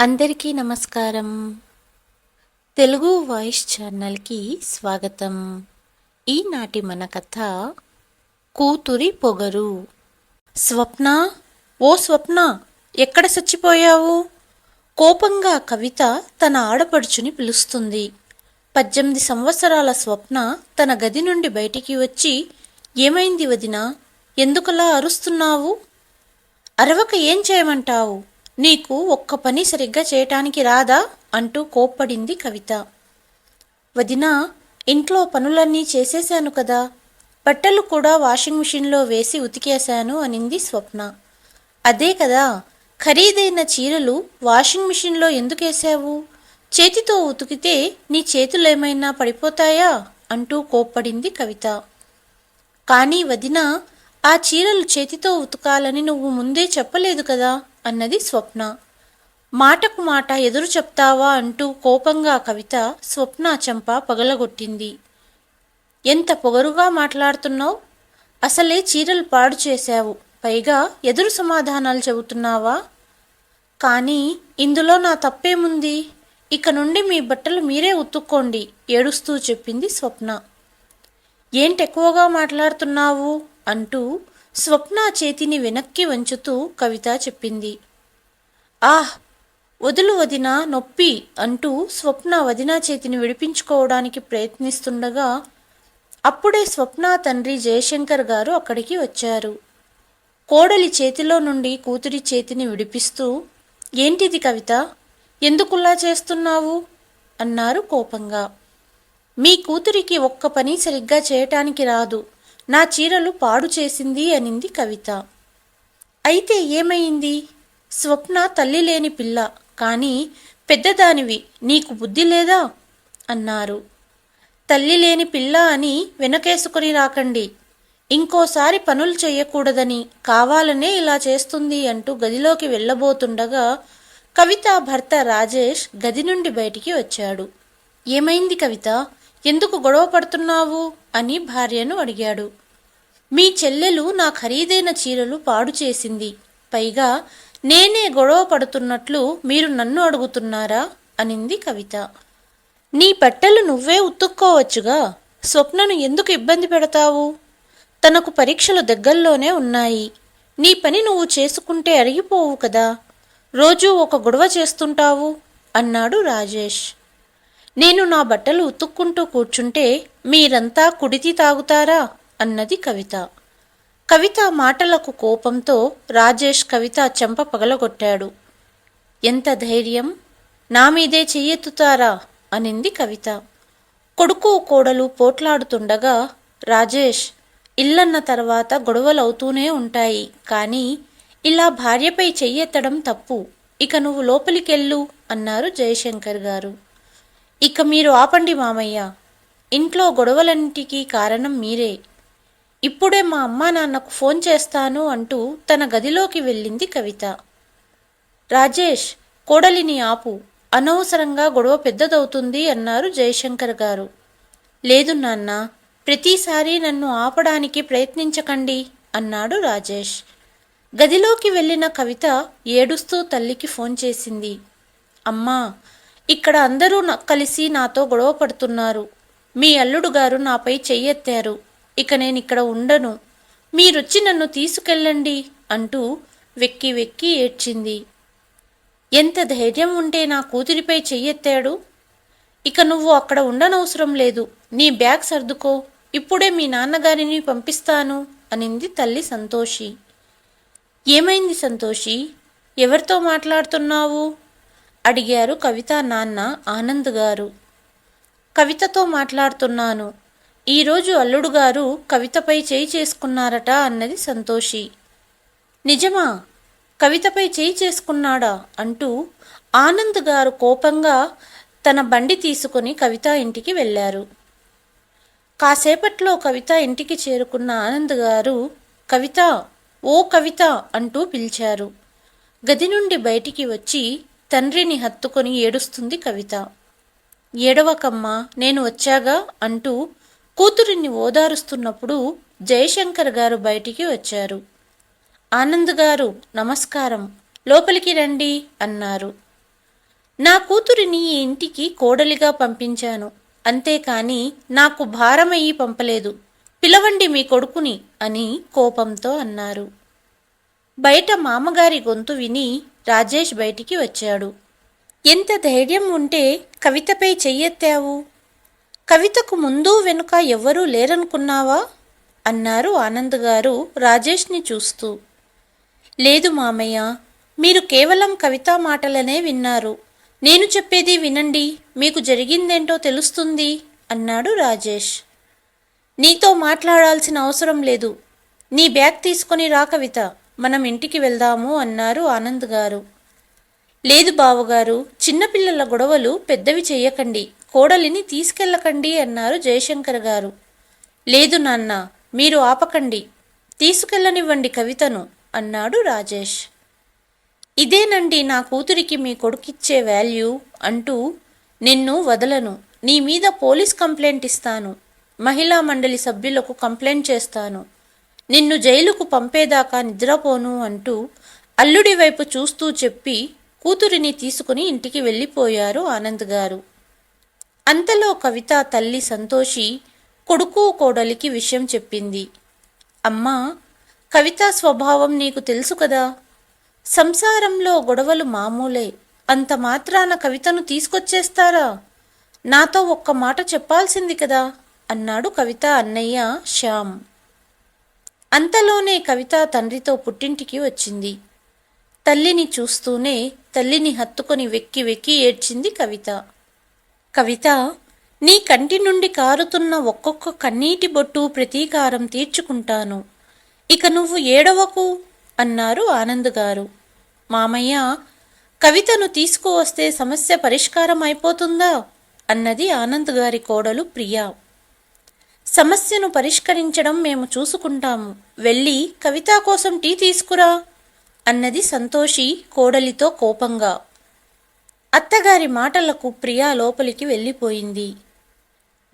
అందరికీ నమస్కారం. తెలుగు వాయిస్ ఛానల్కి స్వాగతం. ఈనాటి మన కథ కూతురి పొగరు. స్వప్న ఓ స్వప్న ఎక్కడ చచ్చిపోయావు? కోపంగా కవిత తన ఆడపడుచుని పిలుస్తుంది. పద్దెనిమిది సంవత్సరాల స్వప్న తన గది నుండి బయటికి వచ్చి ఏమైంది వదినా? ఎందుకలా అరుస్తున్నావు? అరవక ఏం చేయమంటావు? నీకు ఒక్క పని సరిగ్గా చేయటానికి రాదా? అంటూ కోప్పడింది కవిత. వదినా ఇంట్లో పనులన్నీ చేసేశాను కదా. బట్టలు కూడా వాషింగ్ మిషన్లో వేసి ఉతికేశాను అనింది స్వప్న. అదే కదా ఖరీదైన చీరలు వాషింగ్ మిషన్లో ఎందుకేశావు? చేతితో ఉతికితే నీ చేతులేమైనా పడిపోతాయా? అంటూ కోప్పడింది కవిత. కానీ వదిన ఆ చీరలు చేతితో ఉతకాలని నువ్వు ముందే చెప్పలేదు కదా. అన్నది స్వప్న. మాటకు మాట ఎదురు చెప్తావా అంటూ కోపంగా కవిత స్వప్న చెంప పగలగొట్టింది. ఎంత పొగరుగా మాట్లాడుతున్నావు? అసలే చీరలు పాడు చేశావు. పైగా ఎదురు సమాధానాలు చెబుతున్నావా? కానీ ఇందులో నా తప్పేముంది? ఇక నుండి మీ బట్టలు మీరే ఉత్తుక్కోండి ఏడుస్తూ చెప్పింది స్వప్న. ఏంటెక్కువగా మాట్లాడుతున్నావు? అంటూ స్వప్న చేతిని వెనక్కి వంచుతూ కవిత చెప్పింది. ఆహ్ వదులు వదిన నొప్పి అంటూ స్వప్న వదిన చేతిని విడిపించుకోవడానికి ప్రయత్నిస్తుండగా అప్పుడే స్వప్న తండ్రి జయశంకర్ గారు అక్కడికి వచ్చారు. కోడలి చేతిలో నుండి కూతురి చేతిని విడిపిస్తూ ఏంటిది కవిత? ఎందుకులా చేస్తున్నావు? అన్నారు కోపంగా. మీ కూతురికి ఒక్క పని సరిగ్గా చేయటానికి రాదు. నా చీరలు పాడు చేసింది అనింది కవిత. అయితే ఏమైంది? స్వప్న తల్లి లేని పిల్ల కానీ పెద్దదానివి నీకు బుద్ధి లేదా? అన్నారు. తల్లి లేని పిల్ల అని వెనకేసుకొని రాకండి. ఇంకోసారి పనులు చేయకూడదని కావాలనే ఇలా చేస్తుంది అంటూ గదిలోకి వెళ్ళబోతుండగా కవిత భర్త రాజేష్ గది నుండి బయటికి వచ్చాడు. ఏమైంది కవిత? ఎందుకు గొడవ పడుతున్నావు? అని భార్యను అడిగాడు. మీ చెల్లెలు నా ఖరీదైన చీరలు పాడు చేసింది. పైగా నేనే గొడవ పడుతున్నట్లు మీరు నన్ను అడుగుతున్నారా? అనింది కవిత. నీ బట్టలు నువ్వే ఉతుక్కోవచ్చుగా. స్వప్నను ఎందుకు ఇబ్బంది పెడతావు? తనకు పరీక్షలు దగ్గరలోనే ఉన్నాయి. నీ పని నువ్వు చేసుకుంటే అరిగిపోవు కదా. రోజూ ఒక గొడవ చేస్తుంటావు? అన్నాడు రాజేష్. నేను నా బట్టలు ఉతుక్కుంటూ కూర్చుంటే మీరంతా కుడితి తాగుతారా? అన్నది కవిత. కవిత మాటలకు కోపంతో రాజేష్ కవిత చెంప పగలగొట్టాడు. ఎంత ధైర్యం? నా మీదే చెయ్యెత్తుతారా? అనింది కవిత. కొడుకు కోడలు పోట్లాడుతుండగా రాజేష్ ఇల్లన్న తర్వాత గొడవలవుతూనే ఉంటాయి కానీ ఇలా భార్యపై చెయ్యెత్తడం తప్పు. ఇక నువ్వు లోపలికెళ్ళు అన్నారు జయశంకర్ గారు. ఇక మీరు ఆపండి మామయ్య. ఇంట్లో గొడవలన్నిటికీ కారణం మీరే. ఇప్పుడే మా అమ్మా నాన్నకు ఫోన్ చేస్తాను అంటూ తన గదిలోకి వెళ్ళింది కవిత. రాజేష్ కోడలిని ఆపు. అనవసరంగా గొడవ పెద్దదవుతుంది అన్నారు జయశంకర్ గారు. లేదు నాన్న ప్రతిసారి నన్ను ఆపడానికి ప్రయత్నించకండి అన్నాడు రాజేష్. గదిలోకి వెళ్ళిన కవిత ఏడుస్తూ తల్లికి ఫోన్ చేసింది. అమ్మా ఇక్కడ అందరూ నా- కలిసి నాతో గొడవ పడుతున్నారు. మీ అల్లుడు గారు నాపై చెయ్యెత్తారు. ఇక నేను ఇక్కడ ఉండను. మీరొచ్చి నన్ను తీసుకెళ్ళండి అంటూ వెక్కి వెక్కి ఏడ్చింది. ఎంత ధైర్యం ఉంటే నా కూతురిపై చెయ్యెత్తాడు? ఇక నువ్వు అక్కడ ఉండనవసరం లేదు. నీ బ్యాగ్ సర్దుకో. ఇప్పుడే మీ నాన్నగారిని పంపిస్తాను అనింది తల్లి సంతోషి. ఏమైంది సంతోషి? ఎవరితో మాట్లాడుతున్నావు? అడిగారు కవిత నాన్న ఆనంద్ గారు. కవితతో మాట్లాడుతున్నాను. ఈరోజు అల్లుడు గారు కవితపై చేయి చేసుకున్నారట అన్నది సంతోషి. నిజమా? కవితపై చేయి చేసుకున్నాడా? అంటూ ఆనంద్ గారు కోపంగా తన బండి తీసుకొని కవిత ఇంటికి వెళ్ళారు. కాసేపట్లో కవిత ఇంటికి చేరుకున్న ఆనంద్ గారు కవిత ఓ కవిత అంటూ పిలిచారు. గది నుండి బయటికి వచ్చి తండ్రిని హత్తుకొని ఏడుస్తుంది కవిత. ఏడవకమ్మా నేను వచ్చాగా అంటూ కూతురిని ఓదారుస్తున్నప్పుడు జయశంకర్ గారు బయటికి వచ్చారు. ఆనంద్ గారు నమస్కారం లోపలికి రండి అన్నారు. నా కూతురిని ఈ ఇంటికి కోడలిగా పంపించాను. అంతేకాని నాకు భారమయ్యి పంపలేదు. పిలవండి మీ కొడుకుని అని కోపంతో అన్నారు. బయట మామగారి గొంతు విని రాజేష్ బయటికి వచ్చాడు. ఎంత ధైర్యం ఉంటే కవితపై చెయ్యెత్తావు? కవితకు ముందు వెనుక ఎవ్వరూ లేరనుకున్నావా? అన్నారు ఆనంద్ గారు రాజేష్ని చూస్తూ. లేదు మామయ్య మీరు కేవలం కవితా మాటలనే విన్నారు. నేను చెప్పేది వినండి మీకు జరిగిందేంటో తెలుస్తుంది అన్నాడు రాజేష్. నీతో మాట్లాడాల్సిన అవసరం లేదు. నీ బ్యాగ్ తీసుకొని రా కవిత. మనం ఇంటికి వెళ్దాము అన్నారు ఆనంద్ గారు. లేదు బావగారు చిన్నపిల్లల గొడవలు పెద్దవి చెయ్యకండి కోడలిని తీసుకెళ్ళకండి అన్నారు జయశంకర్ గారు. లేదు నాన్న మీరు ఆపకండి తీసుకెళ్ళనివ్వండి కవితను అన్నాడు రాజేష్. ఇదేనండి నా కూతురికి మీ కొడుకిచ్చే వాల్యూ అంటూ నిన్ను వదలను నీ మీద పోలీస్ కంప్లైంట్ ఇస్తాను మహిళా మండలి సభ్యులకు కంప్లైంట్ చేస్తాను నిన్ను జైలుకు పంపేదాకా నిద్రపోను అంటూ అల్లుడి వైపు చూస్తూ చెప్పి కూతురిని తీసుకుని ఇంటికి వెళ్ళిపోయారు ఆనంద్ గారు. అంతలో కవిత తల్లి సంతోషి కొడుకు కోడలికి విషయం చెప్పింది. అమ్మా కవిత స్వభావం నీకు తెలుసు కదా. సంసారంలో గొడవలు మామూలే. అంత మాత్రాన కవితను తీసుకొచ్చేస్తారా? నాతో ఒక్క మాట చెప్పాల్సింది కదా అన్నాడు కవిత అన్నయ్య శ్యామ్. అంతలోనే కవిత తండ్రితో పుట్టింటికి వచ్చింది. తల్లిని చూస్తూనే తల్లిని హత్తుకొని వెక్కి వెక్కి ఏడ్చింది కవిత. కవిత నీ కంటి నుండి కారుతున్న ఒక్కొక్క కన్నీటి బొట్టు ప్రతీకారం తీర్చుకుంటాను. ఇక నువ్వు ఏడవకు అన్నారు ఆనంద్ గారు. మామయ్య కవితను తీసుకువస్తే సమస్య పరిష్కారం అయిపోతుందా? అన్నది ఆనంద్ గారి కోడలు ప్రియా. సమస్యను పరిష్కరించడం మేము చూసుకుంటాము. వెళ్ళి కవిత కోసం టీ తీసుకురా అన్నది సంతోషి కోడలితో కోపంగా. అత్తగారి మాటలకు ప్రియా లోపలికి వెళ్ళిపోయింది.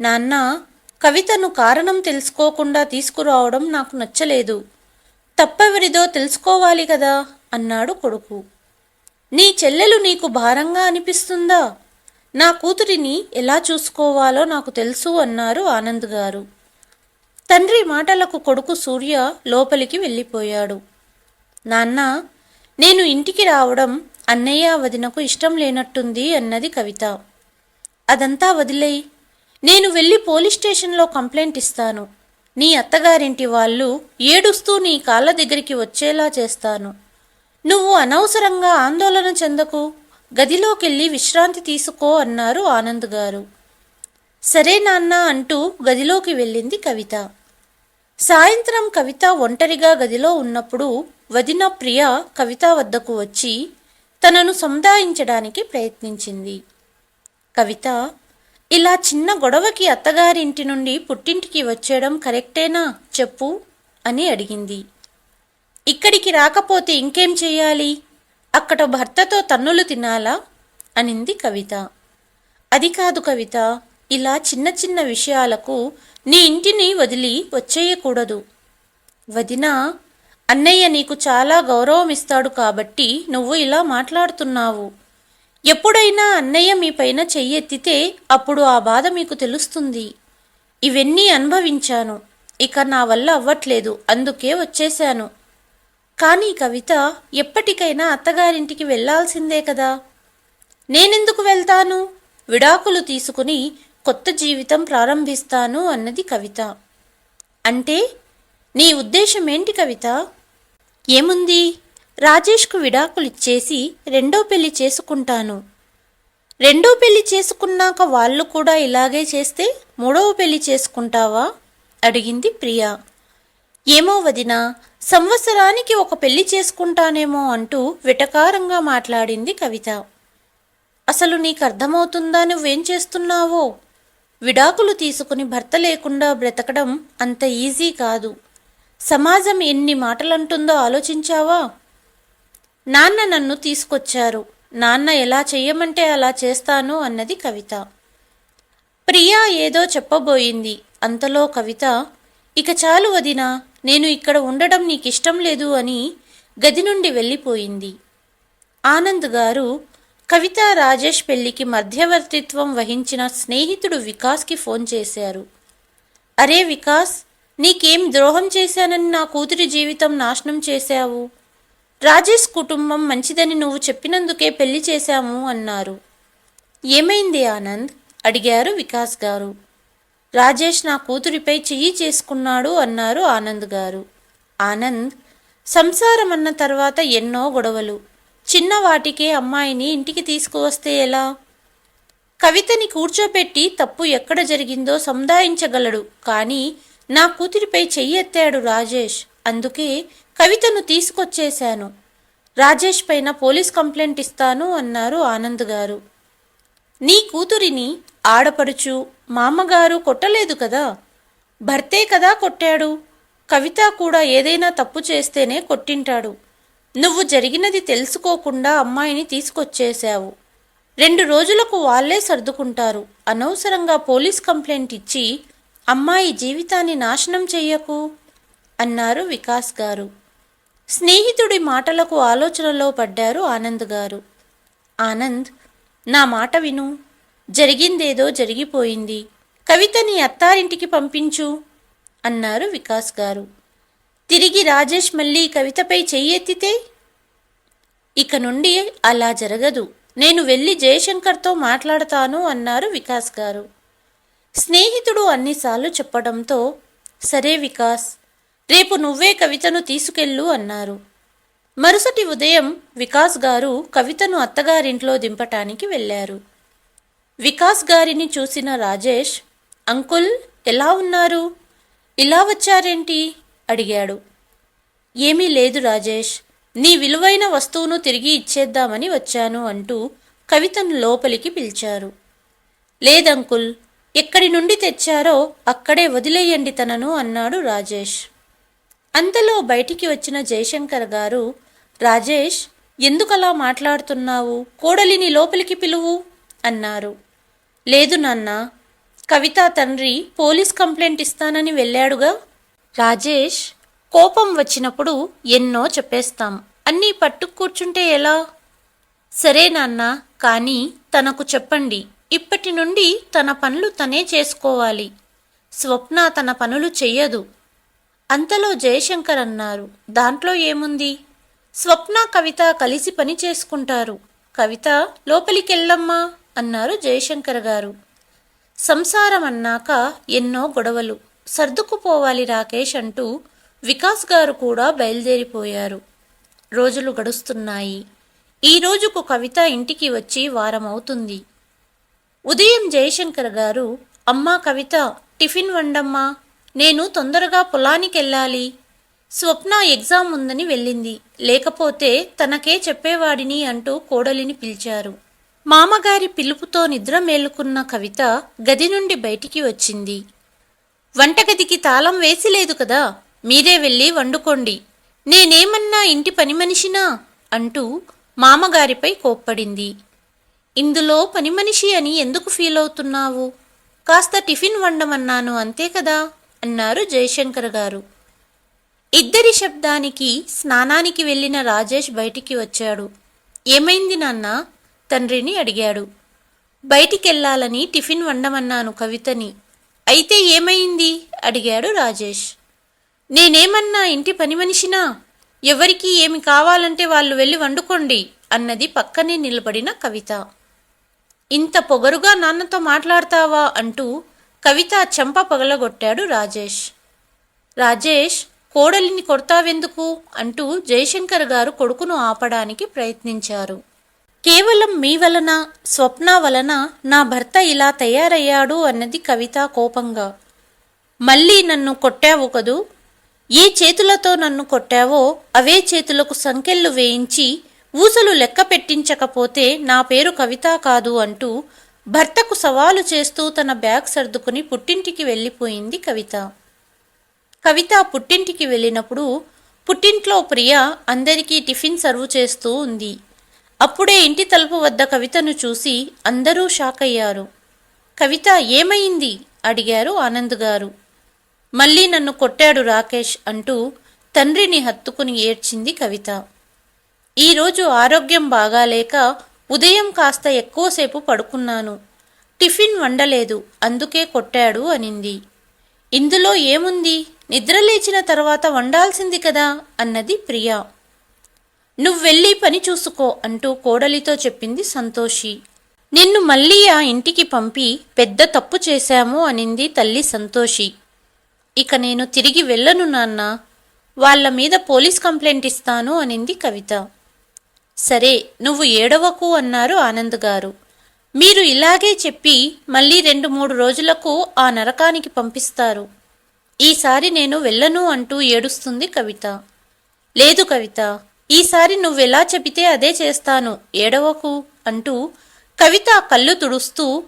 నాన్న కవితను కారణం తెలుసుకోకుండా తీసుకురావడం నాకు నచ్చలేదు. తప్పెవరిదో తెలుసుకోవాలి కదా అన్నాడు కొడుకు. నీ చెల్లెలు నీకు భారంగా అనిపిస్తుందా? నా కూతురిని ఎలా చూసుకోవాలో నాకు తెలుసు అన్నారు ఆనంద్ గారు. తండ్రి మాటలకు కొడుకు సూర్య లోపలికి వెళ్ళిపోయాడు. నాన్న నేను ఇంటికి రావడం అన్నయ్య వదినకు ఇష్టం లేనట్టుంది అన్నది కవిత. అదంతా వదిలేయి. నేను వెళ్ళి పోలీస్ స్టేషన్లో కంప్లైంట్ ఇస్తాను. నీ అత్తగారింటి వాళ్ళు ఏడుస్తూ నీ కాళ్ళ దగ్గరికి వచ్చేలా చేస్తాను. నువ్వు అనవసరంగా ఆందోళన చెందకు. గదిలోకెళ్ళి విశ్రాంతి తీసుకో అన్నారు ఆనంద్ గారు. సరే నాన్న అంటూ గదిలోకి వెళ్ళింది కవిత. సాయంత్రం కవిత ఒంటరిగా గదిలో ఉన్నప్పుడు వదిన ప్రియ కవిత వద్దకు వచ్చి తనను సముదాయించడానికి ప్రయత్నించింది. కవిత ఇలా చిన్న గొడవకి అత్తగారింటి నుండి పుట్టింటికి వచ్చేయడం కరెక్టేనా చెప్పు అని అడిగింది. ఇక్కడికి రాకపోతే ఇంకేం చేయాలి? అక్కడ భర్తతో తన్నులు తినాలా? అనింది కవిత. అది కాదు కవిత. ఇలా చిన్న చిన్న విషయాలకు నీ ఇంటిని వదిలి వచ్చేయకూడదు. వదినా అన్నయ్య నీకు చాలా గౌరవం ఇస్తాడు కాబట్టి నువ్వు ఇలా మాట్లాడుతున్నావు. ఎప్పుడైనా అన్నయ్య మీ పైన చెయ్యెత్తితే అప్పుడు ఆ బాధ మీకు తెలుస్తుంది. ఇవన్నీ అనుభవించాను. ఇక నా వల్ల అవ్వట్లేదు. అందుకే వచ్చేశాను. కానీ కవిత ఎప్పటికైనా అత్తగారింటికి వెళ్ళాల్సిందే కదా. నేనెందుకు వెళ్తాను? విడాకులు తీసుకుని కొత్త జీవితం ప్రారంభిస్తాను అన్నది కవిత. అంటే నీ ఉద్దేశం ఏంటి కవిత? ఏముంది? రాజేష్కు విడాకులిచ్చేసి రెండో పెళ్ళి చేసుకుంటాను. రెండో పెళ్ళి చేసుకున్నాక వాళ్ళు కూడా ఇలాగే చేస్తే మూడవ పెళ్ళి చేసుకుంటావా? అడిగింది ప్రియా. ఏమో వదినా సంవత్సరానికి ఒక పెళ్ళి చేసుకుంటానేమో అంటూ విటకారంగా మాట్లాడింది కవిత. అసలు నీకు అర్థమవుతుందా నువ్వేం చేస్తున్నావో? విడాకులు తీసుకుని భర్త లేకుండా బ్రతకడం అంత ఈజీ కాదు. సమాజం ఎన్ని మాటలంటుందో ఆలోచించావా? నాన్న నన్ను తీసుకొచ్చారు. నాన్న ఎలా చెయ్యమంటే అలా చేస్తాను అన్నది కవిత. ప్రియా ఏదో చెప్పబోయింది. అంతలో కవిత ఇక చాలు వదినా నేను ఇక్కడ ఉండడం నీకిష్టం లేదు అని గది నుండి వెళ్ళిపోయింది. ఆనంద్ గారు కవిత రాజేష్ పెళ్ళికి మధ్యవర్తిత్వం వహించిన స్నేహితుడు వికాస్కి ఫోన్ చేశారు. అరే వికాస్ నీకేం ద్రోహం చేశానని నా కూతురి జీవితం నాశనం చేశావు? రాజేష్ కుటుంబం మంచిదని నువ్వు చెప్పినందుకే పెళ్ళి చేశాము అన్నారు. ఏమైంది ఆనంద్? అడిగారు వికాస్ గారు. రాజేష్ నా కూతురిపై చెయ్యి చేసుకున్నాడు అన్నారు ఆనంద్ గారు. ఆనంద్ సంసారం అన్న తర్వాత ఎన్నో గొడవలు. చిన్నవాటికే అమ్మాయిని ఇంటికి తీసుకువస్తే ఎలా? కవితని కూర్చోపెట్టి తప్పు ఎక్కడ జరిగిందో సముదాయించగలడు. కానీ నా కూతురిపై చెయ్యెత్తాడు రాజేష్. అందుకే కవితను తీసుకొచ్చేశాను. రాజేష్ పైన పోలీస్ కంప్లైంట్ ఇస్తాను అన్నారు ఆనంద్ గారు. నీ కూతురిని ఆడపడుచు మామగారు కొట్టలేదు కదా? భర్తే కదా కొట్టాడు? కవిత కూడా ఏదైనా తప్పు చేస్తేనే కొట్టింటాడు. నువ్వు జరిగినది తెలుసుకోకుండా అమ్మాయిని తీసుకొచ్చేశావు. రెండు రోజులకు వాళ్ళే సర్దుకుంటారు. అనవసరంగా పోలీస్ కంప్లైంట్ ఇచ్చి అమ్మాయి జీవితాన్ని నాశనం చెయ్యకు అన్నారు వికాస్ గారు. స్నేహితుడి మాటలకు ఆలోచనలో పడ్డారు ఆనంద్ గారు. ఆనంద్ నా మాట విను. జరిగిందేదో జరిగిపోయింది. కవితని అత్తారింటికి పంపించు అన్నారు వికాస్ గారు. తిరిగి రాజేష్ మళ్ళీ కవితపై చెయ్యెత్తితే? ఇక నుండి అలా జరగదు. నేను వెళ్ళి జయశంకర్తో మాట్లాడతాను అన్నారు వికాస్ గారు. స్నేహితుడు అన్నిసార్లు చెప్పడంతో సరే వికాస్ రేపు నువ్వే కవితను తీసుకెళ్ళు అన్నారు. మరుసటి ఉదయం వికాస్ గారు కవితను అత్తగారింట్లో దింపటానికి వెళ్ళారు. వికాస్ గారిని చూసిన రాజేష్ అంకుల్ ఎలా ఉన్నారు? ఇలా వచ్చారేంటి? అడిగాడు. ఏమీ లేదు రాజేష్. నీ విలువైన వస్తువును తిరిగి ఇచ్చేద్దామని వచ్చాను అంటూ కవితను లోపలికి పిలిచారు. లేదంకుల్ ఎక్కడి నుండి తెచ్చారో అక్కడే వదిలేయండి తనను అన్నాడు రాజేష్. అంతలో బయటికి వచ్చిన జయశంకర్ గారు రాజేష్ ఎందుకలా మాట్లాడుతున్నావు? కోడలిని లోపలికి పిలువు అన్నారు. లేదు నాన్న. కవిత తండ్రి పోలీస్ కంప్లైంట్ ఇస్తానని వెళ్ళాడుగా? రాజేష్ కోపం వచ్చినప్పుడు ఎన్నో చెప్పేస్తాం. అన్నీ పట్టు కూర్చుంటే ఎలా? సరే నాన్న కానీ తనకు చెప్పండి. ఇప్పటి నుండి తన పనులు తనే చేసుకోవాలి. స్వప్న తన పనులు చెయ్యదు. అంతలో జయశంకర్ అన్నారు దాంట్లో ఏముంది? స్వప్న కవిత కలిసి పని చేసుకుంటారు. కవిత లోపలికెళ్ళమ్మా. అన్నారు జయశంకర్ గారు. సంసారం అన్నాక ఎన్నో గొడవలు. సర్దుకుపోవాలి రాకేష్ అంటూ వికాస్ గారు కూడా బయలుదేరిపోయారు. రోజులు గడుస్తున్నాయి. ఈ రోజుకు కవిత ఇంటికి వచ్చి వారం అవుతుంది ఉదయం జయశంకర్ గారు అమ్మా కవిత టిఫిన్ వండమ్మా. నేను తొందరగా పొలానికి వెళ్ళాలి స్వప్న ఎగ్జామ్ ఉందని వెళ్ళింది. లేకపోతే తనకే చెప్పేవాడిని అంటూ కోడలిని పిలిచారు. మామగారి పిలుపుతో నిద్ర మేలుకున్న కవిత గది నుండి బయటికి వచ్చింది. వంటగదికి తాళం వేసి లేదు కదా మీరే వెళ్ళి వండుకోండి. నేనేమన్నా ఇంటి పని మనిషినా? అంటూ మామగారిపై కోప్పడింది. ఇందులో పని మనిషి అని ఎందుకు ఫీల్ అవుతున్నావు? కాస్త టిఫిన్ వండమన్నాను అంతే కదా అన్నారు జయశంకర్ గారు. ఇద్దరి శబ్దానికి స్నానానికి వెళ్ళిన రాజేష్ బయటికి వచ్చాడు. ఏమైంది నాన్నా? తండ్రిని అడిగాడు. బయటికెళ్ళాలని టిఫిన్ వండమన్నాను కవితని. అయితే ఏమైంది? అడిగాడు రాజేష్. నేనేమన్నా ఇంటి పని మనిషినా? ఎవరికి ఏమి కావాలంటే వాళ్ళు వెళ్ళి వండుకోండి అన్నది పక్కనే నిలబడిన కవిత. ఇంత పొగరుగా నాన్నతో మాట్లాడతావా అంటూ కవిత చెంప పగలగొట్టాడు రాజేష్. రాజేష్ కోడలిని కొడతావెందుకు? అంటూ జయశంకర్ గారు కొడుకును ఆపడానికి ప్రయత్నించారు. కేవలం మీ వలన స్వప్న వలన నా భర్త ఇలా తయారయ్యాడు అన్నది కవిత కోపంగా. మళ్ళీ నన్ను కొట్టావు కదూ? ఏ చేతులతో నన్ను కొట్టావో అవే చేతులకు సంకెళ్ళు వేయించి ఊసలు లెక్క పెట్టించకపోతే నా పేరు కవిత కాదు అంటూ భర్తకు సవాలు చేస్తూ తన బ్యాగ్ సర్దుకుని పుట్టింటికి వెళ్ళిపోయింది కవిత. కవిత పుట్టింటికి వెళ్ళినప్పుడు పుట్టింట్లో ప్రియ అందరికీ టిఫిన్ సర్వ్ చేస్తూ ఉంది. అప్పుడే ఇంటి తలుపు వద్ద కవితను చూసి అందరూ షాక్ అయ్యారు కవిత ఏమైంది? అడిగారు ఆనంద్ గారు మళ్ళీ నన్ను కొట్టాడు రాకేష్ అంటూ తండ్రిని హత్తుకుని ఏడ్చింది కవిత. ఈరోజు ఆరోగ్యం బాగాలేక ఉదయం కాస్త ఎక్కువసేపు పడుకున్నాను. టిఫిన్ వండలేదు అందుకే కొట్టాడు అనింది. ఇందులో ఏముంది? నిద్రలేచిన తర్వాత వండాల్సింది కదా? అన్నది ప్రియా. నువ్వెళ్ళి పని చూసుకో అంటూ కోడలితో చెప్పింది సంతోషి. నిన్ను మళ్ళీ ఆ ఇంటికి పంపి పెద్ద తప్పు చేశాము అనింది తల్లి సంతోషి. ఇక నేను తిరిగి వెళ్ళను నాన్న. వాళ్ళ మీద పోలీస్ కంప్లైంట్ ఇస్తాను అనింది కవిత. సరే నువ్వు ఏడవకు అన్నారు ఆనంద్ గారు. మీరు ఇలాగే చెప్పి మళ్ళీ రెండు మూడు రోజులకు ఆ నరకానికి పంపిస్తారు. ఈసారి నేను వెళ్ళను అంటూ ఏడుస్తుంది కవిత. లేదు కవిత ఈసారి నువ్వెలా చెబితే అదే చేస్తాను ఏడవకు అంటూ కవిత కళ్ళు తుడుస్తూ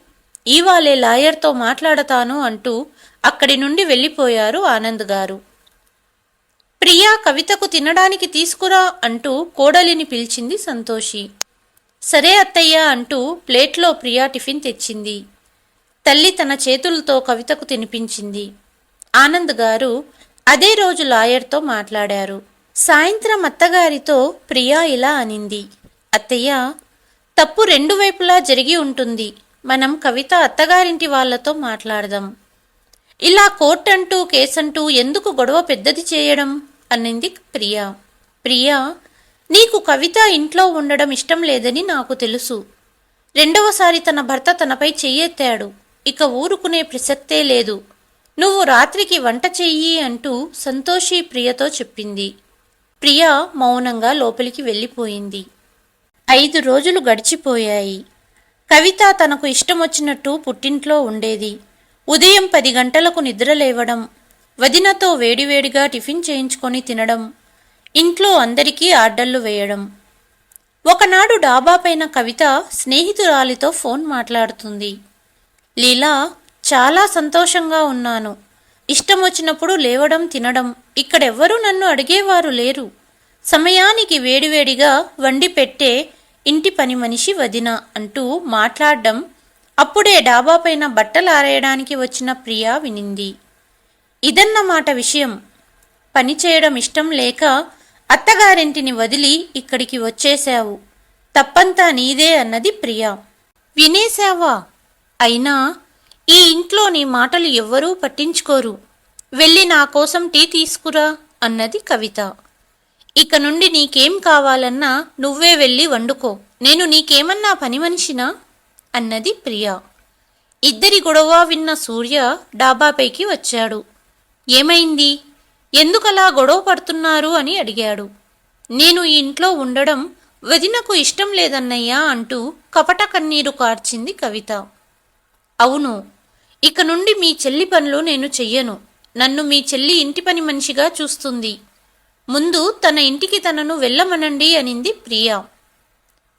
ఈవాలే లాయర్తో మాట్లాడతాను అంటూ అక్కడి నుండి వెళ్ళిపోయారు ఆనంద్ గారు. ప్రియా కవితకు తినడానికి తీసుకురా అంటూ కోడలిని పిలిచింది సంతోషి. సరే అత్తయ్య అంటూ ప్లేట్లో ప్రియా టిఫిన్ తెచ్చింది. తల్లి తన చేతులతో కవితకు తినిపించింది. ఆనంద్ గారు అదే రోజు లాయర్తో మాట్లాడారు. సాయంత్రం అత్తగారితో ప్రియా ఇలా అనింది. అత్తయ్య తప్పు రెండు వైపులా జరిగి ఉంటుంది. మనం కవిత అత్తగారింటి వాళ్ళతో మాట్లాడదాం. ఇలా కోర్ట్ అంటూ కేసంటూ ఎందుకు గొడవ పెద్దది చేయడం? అనింది ప్రియా. ప్రియా నీకు కవిత ఇంట్లో ఉండడం ఇష్టం లేదని నాకు తెలుసు. రెండవసారి తన భర్త తనపై చెయ్యెత్తాడు. ఇక ఊరుకునే ప్రసక్తే లేదు. నువ్వు రాత్రికి వంట చెయ్యి అంటూ సంతోషి ప్రియతో చెప్పింది. ప్రియ మౌనంగా లోపలికి వెళ్ళిపోయింది. ఐదు రోజులు గడిచిపోయాయి. కవిత తనకు ఇష్టమొచ్చినట్టు పుట్టింట్లో ఉండేది. ఉదయం పది గంటలకు నిద్ర లేవడం వదినతో వేడివేడిగా టిఫిన్ చేయించుకొని తినడం ఇంట్లో అందరికీ ఆర్డర్లు వేయడం. ఒకనాడు డాబాపైన కవిత స్నేహితురాలితో ఫోన్ మాట్లాడుతుంది. లీలా చాలా సంతోషంగా ఉన్నాను. ఇష్టం వచ్చినప్పుడు లేవడం తినడం ఇక్కడెవ్వరూ నన్ను అడిగేవారు లేరు. సమయానికి వేడివేడిగా వండి పెట్టే ఇంటి పని మనిషి వదిన అంటూ మాట్లాడడం అప్పుడే డాబాపైన బట్టలు ఆరేయడానికి వచ్చిన ప్రియా వినింది. ఇదన్నమాట విషయం. పని చేయడం ఇష్టం లేక అత్తగారింటిని వదిలి ఇక్కడికి వచ్చేశావు. తప్పంతా నీదే అన్నది ప్రియా. వినేశావా? అయినా ఈ ఇంట్లో నీ మాటలు ఎవ్వరూ పట్టించుకోరు. వెళ్ళి నా కోసం టీ తీసుకురా అన్నది కవిత. ఇక నుండి నీకేం కావాలన్నా నువ్వే వెళ్ళి వండుకో. నేను నీకేమన్నా పని మనిషినా? అన్నది ప్రియా. ఇద్దరి గొడవ విన్న సూర్య డాబాపైకి వచ్చాడు. ఏమైంది? ఎందుకలా గొడవ పడుతున్నారు అని అడిగాడు. నేను ఈ ఇంట్లో ఉండడం వదినకు ఇష్టం లేదన్నయ్యా అంటూ కపట కన్నీరు కార్చింది కవిత. అవును ఇక నుండి మీ చెల్లి పనులు నేను చెయ్యను. నన్ను మీ చెల్లి ఇంటి పని మనిషిగా చూస్తుంది. ముందు తన ఇంటికి తనను వెళ్ళమనండి అనింది ప్రియా.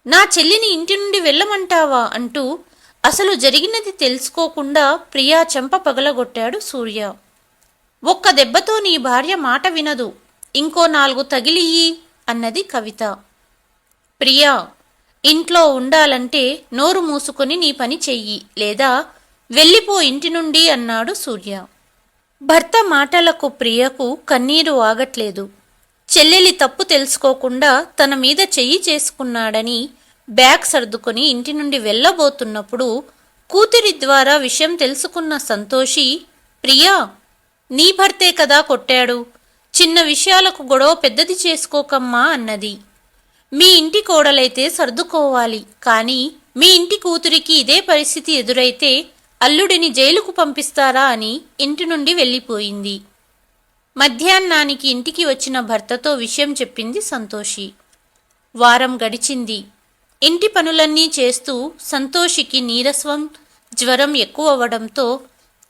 నా చెల్లిని ఇంటి నుండి వెళ్ళమంటావా అంటూ అసలు జరిగినది తెలుసుకోకుండా ప్రియా చెంప పగలగొట్టాడు సూర్య. ఒక్క దెబ్బతో నీ భార్య మాట వినదు. ఇంకో నాలుగు తగిలియ్యి అన్నది కవిత. ప్రియా ఇంట్లో ఉండాలంటే నోరు మూసుకొని నీ పని చెయ్యి లేదా వెళ్ళిపో ఇంటి నుండి అన్నాడు సూర్య. భర్త మాటలకు ప్రియకు కన్నీరు ఆగట్లేదు. చెల్లెలి తప్పు తెలుసుకోకుండా తన మీద చెయ్యి చేసుకున్నాడని బ్యాగ్ సర్దుకొని ఇంటి నుండి వెళ్ళబోతున్నప్పుడు కూతురి ద్వారా విషయం తెలుసుకున్న సంతోషి ప్రియా నీ భర్తే కదా కొట్టాడు. చిన్న విషయాలకు గొడవ పెద్దది చేసుకోకమ్మా అన్నది. మీ ఇంటి కోడలైతే సర్దుకోవాలి. కానీ మీ ఇంటి కూతురికి ఇదే పరిస్థితి ఎదురైతే అల్లుడిని జైలుకు పంపిస్తారా అని ఇంటి నుండి వెళ్ళిపోయింది. మధ్యాహ్నానికి ఇంటికి వచ్చిన భర్తతో విషయం చెప్పింది సంతోషి. వారం గడిచింది. ఇంటి పనులన్నీ చేస్తూ సంతోషికి నీరస్వం జ్వరం ఎక్కువ అవ్వడంతో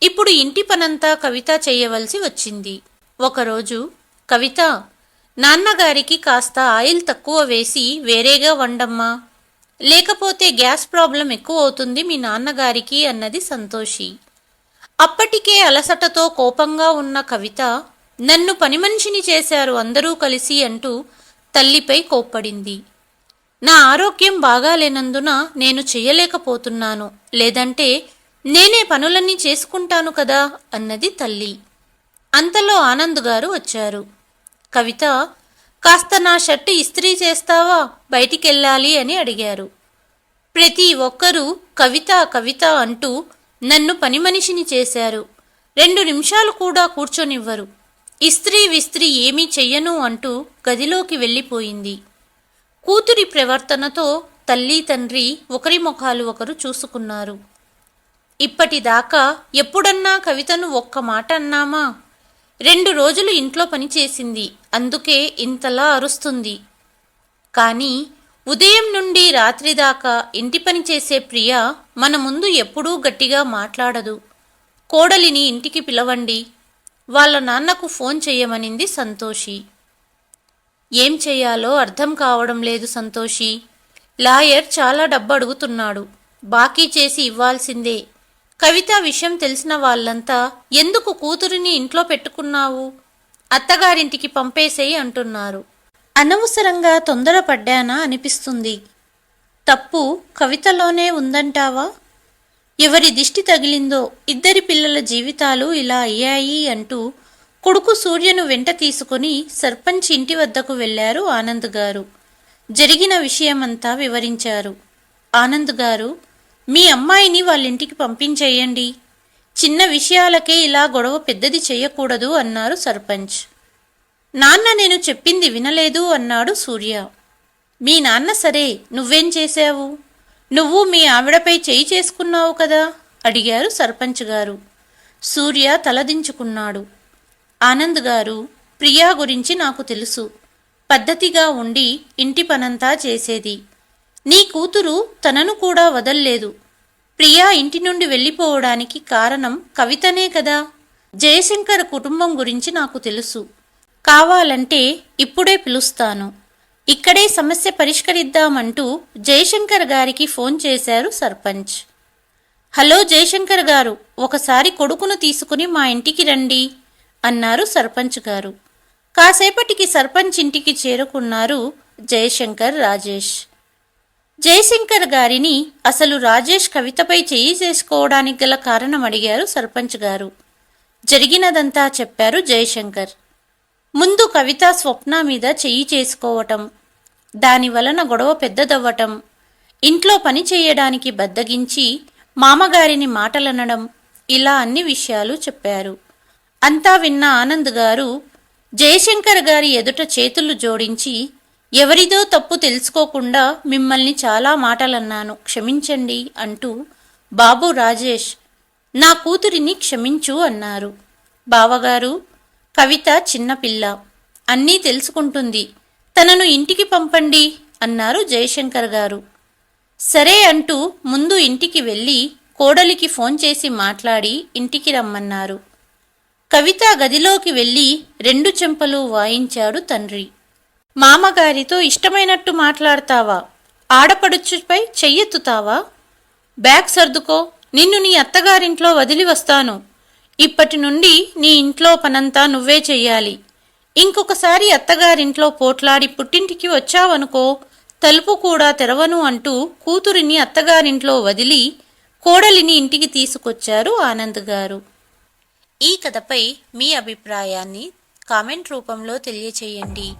ఇప్పుడు ఇంటి పనంతా కవిత చేయవలసి వచ్చింది. ఒకరోజు కవిత నాన్నగారికి కాస్త ఆయిల్ తక్కువ వేసి వేరేగా వండమ్మా. లేకపోతే గ్యాస్ ప్రాబ్లం ఎక్కువ అవుతుంది మీ నాన్నగారికి అన్నది సంతోషి. అప్పటికే అలసటతో కోపంగా ఉన్న కవిత నన్ను పని మనిషిని చేశారు అందరూ కలిసి అంటూ తల్లిపై కోప్పడింది. నా ఆరోగ్యం బాగాలేనందున నేను చేయలేకపోతున్నాను. లేదంటే నేనే పనులన్నీ చేసుకుంటాను కదా అన్నది తల్లి. అంతలో ఆనంద్ గారు వచ్చారు. కవిత కాస్త నా షర్టు ఇస్త్రీ చేస్తావా? బయటికెళ్ళాలి అని అడిగారు. ప్రతి ఒక్కరూ కవిత కవిత అంటూ నన్ను పని మనిషిని చేశారు. రెండు నిమిషాలు కూడా కూర్చొనివ్వరు. ఇస్త్రీ విస్త్రీ ఏమీ చెయ్యను అంటూ గదిలోకి వెళ్ళిపోయింది. కూతురి ప్రవర్తనతో తల్లి తండ్రి ఒకరి ముఖాలు ఒకరు చూసుకున్నారు. ఇప్పటిదాకా ఎప్పుడన్నా కవితను ఒక్క మాట అన్నామా? రెండు రోజులు ఇంట్లో పనిచేసింది అందుకే ఇంతలా అరుస్తుంది. కానీ ఉదయం నుండి రాత్రి దాకా ఇంటి పని చేసే ప్రియ మన ముందు ఎప్పుడూ గట్టిగా మాట్లాడదు. కోడలిని ఇంటికి పిలవండి వాళ్ళ నాన్నకు ఫోన్ చేయమనింది సంతోషి. ఏం చేయాలో అర్థం కావడం లేదు సంతోషి. లాయర్ చాలా డబ్బు అడుగుతున్నాడు బాకీ చేసి ఇవ్వాల్సిందే. కవిత విషయం తెలిసిన వాళ్ళంతా ఎందుకు కూతురిని ఇంట్లో పెట్టుకున్నావు? అత్తగారింటికి పంపేసేయి అంటున్నారు. అనవసరంగా తొందరపడ్డానా? అనిపిస్తుంది. తప్పు కవితలోనే ఉందంటావా? ఎవరి దిష్టి తగిలిందో ఇద్దరి పిల్లల జీవితాలు ఇలా అయ్యాయి అంటూ కొడుకు సూర్యను వెంట తీసుకుని సర్పంచ్ ఇంటి వద్దకు వెళ్ళారు ఆనంద్ గారు. జరిగిన విషయమంతా వివరించారు. ఆనంద్ గారు మీ అమ్మాయిని వాళ్ళ ఇంటికి పంపించేయండి. చిన్న విషయాలకే ఇలా గొడవ పెద్దది చేయకూడదు అన్నారు సర్పంచ్. నాన్న నేను చెప్పింది వినలేదు అన్నాడు సూర్య. మీ నాన్న సరే నువ్వేం చేశావు? నువ్వు మీ ఆవిడపై చేయి చేసుకున్నావు కదా? అడిగారు సర్పంచ్ గారు. సూర్య తలదించుకున్నాడు. ఆనంద్ గారు ప్రియా గురించి నాకు తెలుసు. పద్ధతిగా ఉండి ఇంటి పనంతా చేసేది. నీ కూతురు తనను కూడా వదల్లేదు. ప్రియా ఇంటి నుండి వెళ్ళిపోవడానికి కారణం కవితనే కదా. జయశంకర్ కుటుంబం గురించి నాకు తెలుసు. కావాలంటే ఇప్పుడే పిలుస్తాను. ఇక్కడే సమస్య పరిష్కరిద్దామంటూ జయశంకర్ గారికి ఫోన్ చేశారు సర్పంచ్. హలో జయశంకర్ గారు ఒకసారి కొడుకును తీసుకుని మా ఇంటికి రండి అన్నారు సర్పంచ్ గారు. కాసేపటికి సర్పంచ్ ఇంటికి చేరుకున్నారు జయశంకర్ రాజేష్. జయశంకర్ గారిని అసలు రాజేష్ కవితపై చేయి చేసుకోవడానికి గల కారణం అడిగారు సర్పంచ్ గారు. జరిగినదంతా చెప్పారు జయశంకర్. ముందు కవిత స్వప్న మీద చెయ్యి చేసుకోవటం దాని వలన గొడవ పెద్దదవ్వటం ఇంట్లో పని చేయడానికి బద్దగించి మామగారిని మాటలనడం ఇలా అన్ని విషయాలు చెప్పారు. అంతా విన్న ఆనంద్ గారు జయశంకర్ గారి ఎదుట చేతులు జోడించి ఎవరిదో తప్పు తెలుసుకోకుండా మిమ్మల్ని చాలా మాటలన్నాను క్షమించండి అంటూ బాబు రాజేష్ నా కూతురిని క్షమించు అన్నారు. బావగారు కవిత చిన్నపిల్ల. అన్నీ తెలుసుకుంటుంది. తనను ఇంటికి పంపండి అన్నారు జయశంకర్ గారు. సరే అంటూ ముందు ఇంటికి వెళ్ళి కోడలికి ఫోన్ చేసి మాట్లాడి ఇంటికి రమ్మన్నారు. కవిత గదిలోకి వెళ్ళి రెండు చెంపలు వాయించాడు తండ్రి. మామగారితో ఇష్టమైనట్టు మాట్లాడతావా? ఆడపడుచుపై చెయ్యెత్తుతావా? బ్యాగ్ సర్దుకో. నిన్ను నీ అత్తగారింట్లో వదిలి వస్తాను. ఇప్పటి నుండి నీ ఇంట్లో పనంతా నువ్వే చెయ్యాలి. ఇంకొకసారి అత్తగారింట్లో పోట్లాడి పుట్టింటికి వచ్చావనుకో తలుపు కూడా తెరవను అంటూ కూతురిని అత్తగారింట్లో వదిలి కోడలిని ఇంటికి తీసుకొచ్చారు ఆనంద్ గారు. ఈ కథపై మీ అభిప్రాయాన్ని కామెంట్ రూపంలో తెలియచేయండి.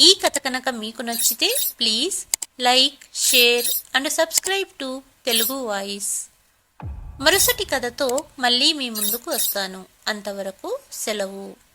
ఈ కథ కనుక మీకు నచ్చితే please like share and subscribe to Telugu voice. మరుసటి కథతో మళ్ళీ మీ ముందుకు వస్తాను. అంతవరకు సెలవు.